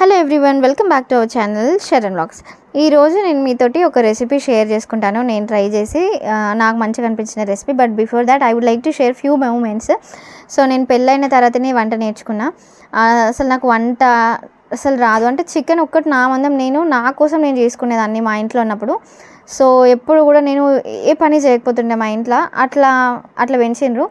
Hello everyone welcome back to our channel Sharan blogs ఈరోజు నేను మీతోటి ఒక రెసిపీ షేర్ చేసుకుంటాను. నేను ట్రై చేసి నాకు మంచిగా అనిపించిన recipe but before that I would like to share few moments so నేను పెళ్ళైన తర్వాతనే వంట నేర్చుకున్నా. అసలు నాకు వంట అసలు రాదు. అంటే చికెన్ ఒక్కటి నా మందం. నేను నా కోసం నేను చేసుకునేదాన్ని మా ఇంట్లో ఉన్నప్పుడు. సో ఎప్పుడు కూడా నేను ఏ పని చేయకపోతుండే మా ఇంట్లో. అట్లా అట్లా పెంచిండ్రు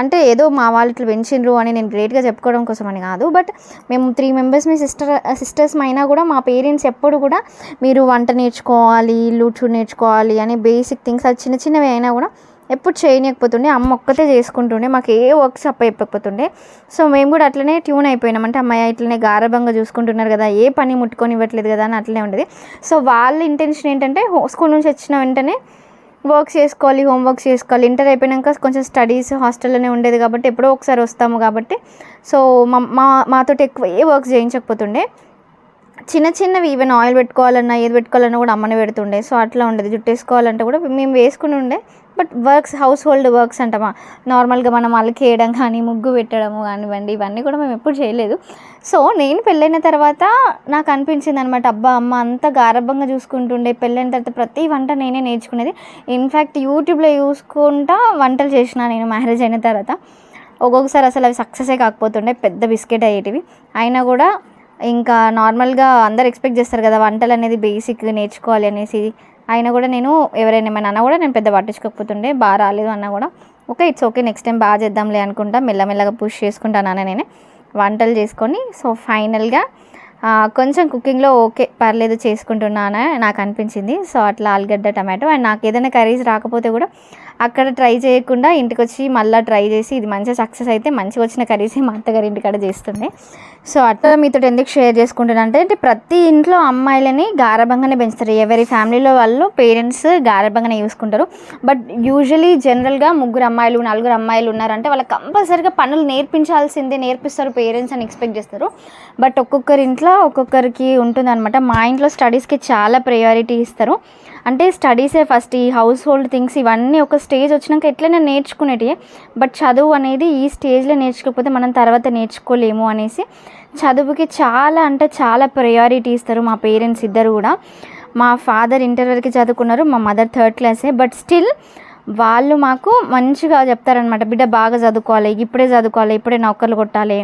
అంటే ఏదో మా వాళ్ళు ఇట్లా పెంచిండ్రు అని నేను గ్రేట్గా చెప్పుకోవడం కోసం అని కాదు. బట్ మేము త్రీ మెంబర్స్ మీ సిస్టర్ సిస్టర్స్ అయినా కూడా మా పేరెంట్స్ ఎప్పుడు కూడా మీరు వంట నేర్చుకోవాలి ఇల్లు నేర్చుకోవాలి అని బేసిక్ థింగ్స్ అది చిన్న చిన్నవి అయినా కూడా ఎప్పుడు చేయనియకపోతుండే అమ్మ ఒక్కతే చేసుకుంటుండే మాకు ఏ వర్క్స్ అప్ప చెప్పకపోతుండే. సో మేము కూడా అట్లనే ట్యూన్ అయిపోయినాం. అంటే అమ్మాయి ఇట్లనే గారభంగా చూసుకుంటున్నారు కదా ఏ పని ముట్టుకొని ఇవ్వట్లేదు కదా అని అట్లనే ఉండేది. సో వాళ్ళ ఇంటెన్షన్ ఏంటంటే స్కూల్ నుంచి వచ్చిన వెంటనే వర్క్ చేసుకోవాలి హోంవర్క్స్ చేసుకోవాలి. ఇంటర్ అయిపోయాక కొంచెం స్టడీస్ హాస్టల్లోనే ఉండేది కాబట్టి ఎప్పుడో ఒకసారి వస్తాము కాబట్టి. సో మా మా మాతోటి ఎక్కువ ఏ వర్క్ చేయించకపోతుండే. చిన్న చిన్నవి ఈవెన్ ఆయిల్ పెట్టుకోవాలన్నా ఏది పెట్టుకోవాలన్నా కూడా అమ్మని పెడుతుండే. సో అట్లా ఉండేది. జుట్టు వేసుకోవాలంటే కూడా మేము వేసుకుని ఉండే. But works house hold works అంటామా? నార్మల్గా మనం అలకేయడం కానీ ముగ్గు పెట్టడము కానివ్వండి ఇవన్నీ కూడా మేము ఎప్పుడు చేయలేదు. సో నేను పెళ్ళైన తర్వాత నాకు అనిపించింది అనమాట అబ్బా అమ్మ అంత గారభంగా చూసుకుంటుండే పెళ్ళైన తర్వాత ప్రతి వంట నేనే నేర్చుకునేది. ఇన్ఫ్యాక్ట్ యూట్యూబ్లో చూసుకుంటా వంటలు చేసిన నేను మ్యారేజ్ అయిన తర్వాత. ఒక్కొక్కసారి అసలు అవి సక్సెసే కాకపోతుండే పెద్ద బిస్కెట్ అయ్యేటివి. అయినా కూడా ఇంకా నార్మల్గా అందరు ఎక్స్పెక్ట్ చేస్తారు కదా వంటలు అనేది బేసిక్ నేర్చుకోవాలి అనేసి. అయినా కూడా నేను ఎవరైనా ఏమైనా అన్నా కూడా నేను పెద్ద పట్టించుకోకపోతుండే బాగా రాలేదు అన్నా కూడా. Okay it's okay next time బాగా చేద్దాంలే అనుకుంటా మెల్లమెల్లగా పుష్ చేసుకుంటాను నేనే. వంటలు చేసుకొని సో ఫైనల్గా కొంచెం కుకింగ్లో ఓకే పర్లేదు చేసుకుంటున్నాను నాకు అనిపించింది. సో అట్లా ఆలుగడ్డ టమాటో అండ్ నాకు ఏదైనా కర్రీస్ రాకపోతే కూడా అక్కడ ట్రై చేయకుండా ఇంటికి వచ్చి మళ్ళీ ట్రై చేసి ఇది మంచిగా సక్సెస్ అయితే మంచిగా వచ్చిన కర్రీస్ మా అత్తగారి ఇంటికాడ చేస్తుండే. సో అట్లా మీతో ఎందుకు షేర్ చేసుకుంటున్నా అంటే అంటే ప్రతి ఇంట్లో అమ్మాయిలని గారభంగానే పెంచుతారు. ఎవరి ఫ్యామిలీలో వాళ్ళు పేరెంట్స్ గారభంగానే చూసుకుంటారు. బట్ యూజువలీ జనరల్గా ముగ్గురు అమ్మాయిలు నలుగురు అమ్మాయిలు ఉన్నారంటే వాళ్ళకి కంపల్సరీగా పనులు నేర్పించాల్సిందే నేర్పిస్తారు పేరెంట్స్ అని ఎక్స్పెక్ట్ చేస్తారు. బట్ ఒక్కొక్కరి ఇంట్లో ఒక్కొక్కరికి ఉంటుందన్నమాట. మా ఇంట్లో స్టడీస్కి చాలా ప్రయారిటీ ఇస్తారు. అంటే స్టడీసే ఫస్ట్ ఈ హౌస్ హోల్డ్ థింగ్స్ ఇవన్నీ ఒక స్టేజ్ వచ్చినాక ఎట్లైనా నేర్చుకునేటి బట్ చదువు అనేది ఈ స్టేజ్లో నేర్చుకోకపోతే మనం తర్వాత నేర్చుకోలేము అనేసి చదువుకి చాలా అంటే చాలా ప్రయారిటీ ఇస్తారు మా పేరెంట్స్ ఇద్దరు కూడా. మా ఫాదర్ ఇంటర్ వరకు చదువుకున్నారు మా మదర్ థర్డ్ క్లాసే బట్ స్టిల్ వాళ్ళు మాకు మంచిగా చెప్తారనమాట బిడ్డ బాగా చదువుకోవాలి ఇప్పుడే చదువుకోవాలి ఇప్పుడే నౌకర్లు కొట్టాలి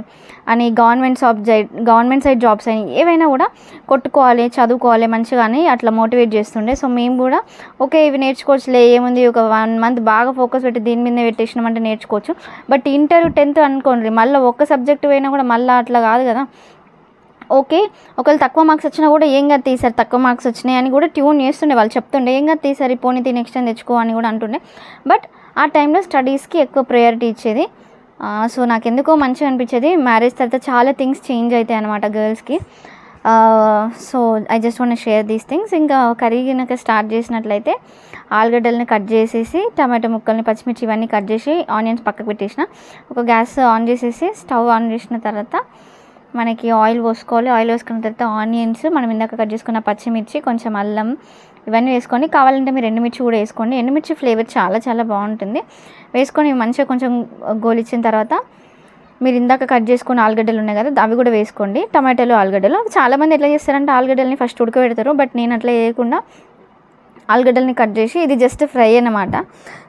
అని government job government side jobs అని ఏవైనా కూడా కొట్టుకోవాలి చదువుకోవాలి మంచిగా అని అట్లా మోటివేట్ చేస్తుండే. సో మేము కూడా ఓకే ఇవి నేర్చుకోవచ్చులే ఏముంది ఒక వన్ మంత్ బాగా ఫోకస్ పెట్టి దీని మీద పెట్టేసినామంటే నేర్చుకోవచ్చు. బట్ ఇంటర్ టెన్త్ అనుకోండి మళ్ళీ ఒక్క సబ్జెక్ట్ పోయినా కూడా మళ్ళీ అట్లా కాదు కదా. ఓకే ఒకవేళ తక్కువ మార్క్స్ వచ్చినా కూడా ఏం కదా తీసారు తక్కువ మార్క్స్ వచ్చినాయి అని కూడా ట్యూన్ చేస్తుండే వాళ్ళు చెప్తుండే ఏం కదా తీసారు పోనీ నెక్స్ట్ టైం తెచ్చుకో అని కూడా అంటుండే. బట్ ఆ టైంలో స్టడీస్కి ఎక్కువ ప్రయారిటీ ఇచ్చేది. సో నాకు ఎందుకో మంచిగా అనిపించేది. మ్యారేజ్ తర్వాత చాలా థింగ్స్ చేంజ్ అవుతాయి అనమాట గర్ల్స్కి. So I just want share these things. ఇంకా కర్రీ కనుక స్టార్ట్ చేసినట్లయితే ఆలుగడ్డల్ని కట్ చేసేసి టమాటో ముక్కల్ని పచ్చిమిర్చి ఇవన్నీ కట్ చేసి ఆనియన్స్ పక్కకు పెట్టేసిన. ఒక గ్యాస్ ఆన్ చేసేసి స్టవ్ ఆన్ చేసిన తర్వాత మనకి ఆయిల్ పోసుకోవాలి. ఆయిల్ పోసుకున్న తర్వాత ఆనియన్స్ మనం ఇందాక కట్ చేసుకున్న పచ్చిమిర్చి కొంచెం అల్లం ఇవన్నీ వేసుకొని కావాలంటే మీరు ఎండుమిర్చి కూడా వేసుకోండి. ఎండుమిర్చి ఫ్లేవర్ చాలా చాలా బాగుంటుంది. వేసుకొని మంచిగా కొంచెం గోలిచ్చిన తర్వాత మీరు ఇందాక కట్ చేసుకున్న ఆలుగడ్డలు ఉన్నాయి కదా అవి కూడా వేసుకోండి. టమాటాలు ఆలుగడ్డలు. చాలామంది ఎట్లా చేస్తారంటే ఆలుగడ్డలని ఫస్ట్ ఉడకబెడతారు. బట్ నేను అట్లా వేయకుండా ఆలుగడ్డల్ని కట్ చేసి ఇది జస్ట్ ఫ్రై అన్నమాట.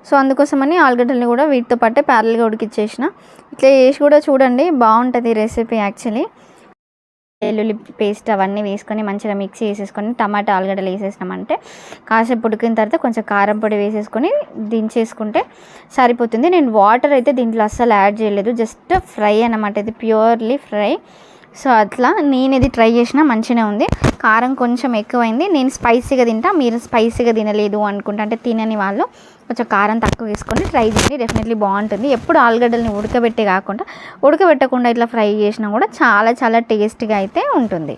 సో అందుకోసమని ఆలుగడ్డల్ని కూడా వీటితో పాటే ప్యారల్గా ఉడికిచ్చేసిన. ఇట్లా చేసి కూడా చూడండి బాగుంటుంది రెసిపీ యాక్చువల్లీ. వెల్లుల్లి పేస్ట్ అవన్నీ వేసుకొని మంచిగా మిక్సీ చేసేసుకొని టమాటా ఆలుగడ్డలు వేసేసినామంటే కాసేపు ఉడికిన తర్వాత కొంచెం కారం పొడి వేసేసుకొని దించేసుకుంటే సరిపోతుంది. నేను వాటర్ అయితే దీంట్లో అస్సలు యాడ్ చేయలేదు జస్ట్ ఫ్రై అన్నమాట. ఇది ప్యూర్లీ ఫ్రై. సో అట్లా నేను ఇది ట్రై చేసిన మంచిగా ఉంది. కారం కొంచెం ఎక్కువైంది. నేను స్పైసీగా తింటా. మీరు స్పైసీగా తినలేదు అనుకుంటా. అంటే తినని వాళ్ళు కొంచెం కారం తక్కువ వేసుకొని ట్రై చేయండి. డెఫినెట్లీ బాగుంటుంది. ఎప్పుడు ఆలుగడ్డల్ని ఉడకబెట్టి కాకుండా ఉడకబెట్టకుండా ఇట్లా ఫ్రై చేసినా కూడా చాలా చాలా టేస్టీగా అయితే ఉంటుంది.